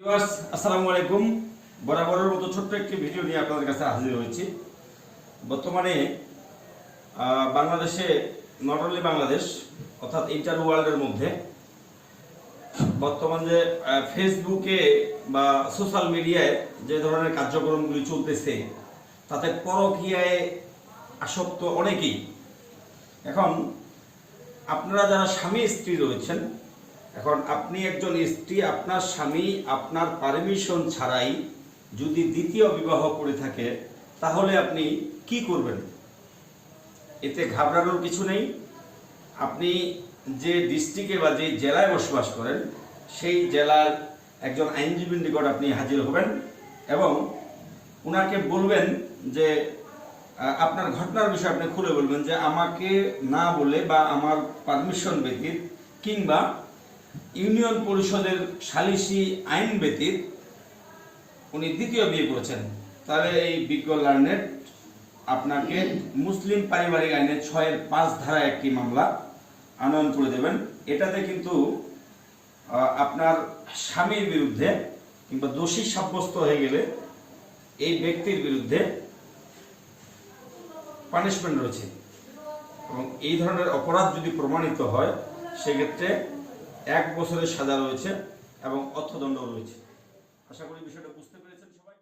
আসসালামু আলাইকুম। বরাবরের মতো ছোট্ট একটি ভিডিও নিয়ে আপনাদের কাছে হাজির হয়েছি। বর্তমানে বাংলাদেশে নট অনলি বাংলাদেশ, অর্থাৎ ইন্টার ওয়ার্ল্ডের মধ্যে, বর্তমান যে ফেসবুকে বা সোশ্যাল মিডিয়ায় যে ধরনের কার্যক্রমগুলি চলতেছে, তাতে পরকীয়ায় আসক্ত অনেকেই। এখন, আপনারা যারা স্বামী স্ত্রী রয়েছেন এখন আপনি একজন স্ত্রী, আপনার স্বামী, আপনার পারমিশন ছাড়াই যদি দ্বিতীয় বিবাহ করে থাকে, তাহলে আপনি কি করবেন? এতে ঘাবড়ানোর কিছু নেই। আপনি যে ডিস্ট্রিক্টে বা যে জেলায় বসবাস করেন, সেই জেলার একজন আইনজীবীর নিকট আপনি হাজির হবেন এবং ওনাকে বলবেন যে আপনার ঘটনার বিষয়ে আপনি খুলে বলবেন যে, আমাকে না বলে বা আমার পারমিশন ব্যতীত কিংবা ইউনিয়ন পরিষদের সালিসি আইন ব্যতীত উনি দ্বিতীয় বিয়ে করেছেন। তাহলে এই বিজ্ঞ লার্নেট আপনাকে মুসলিম পারিবারিক আইনের ছয়ের পাঁচ ধারা একটি মামলা আনয়ন করে দেবেন। এটাতে কিন্তু আপনার স্বামীর বিরুদ্ধে কিংবা দোষী সাব্যস্ত হয়ে গেলে এই ব্যক্তির বিরুদ্ধে পানিশমেন্ট রয়েছে। এবং এই ধরনের অপরাধ যদি প্রমাণিত হয়, সেক্ষেত্রে এক বছরের সাজা রয়েছে এবং অর্থদণ্ড রয়েছে। আশা করি বিষয়টা বুঝতে পেরেছেন। সবাই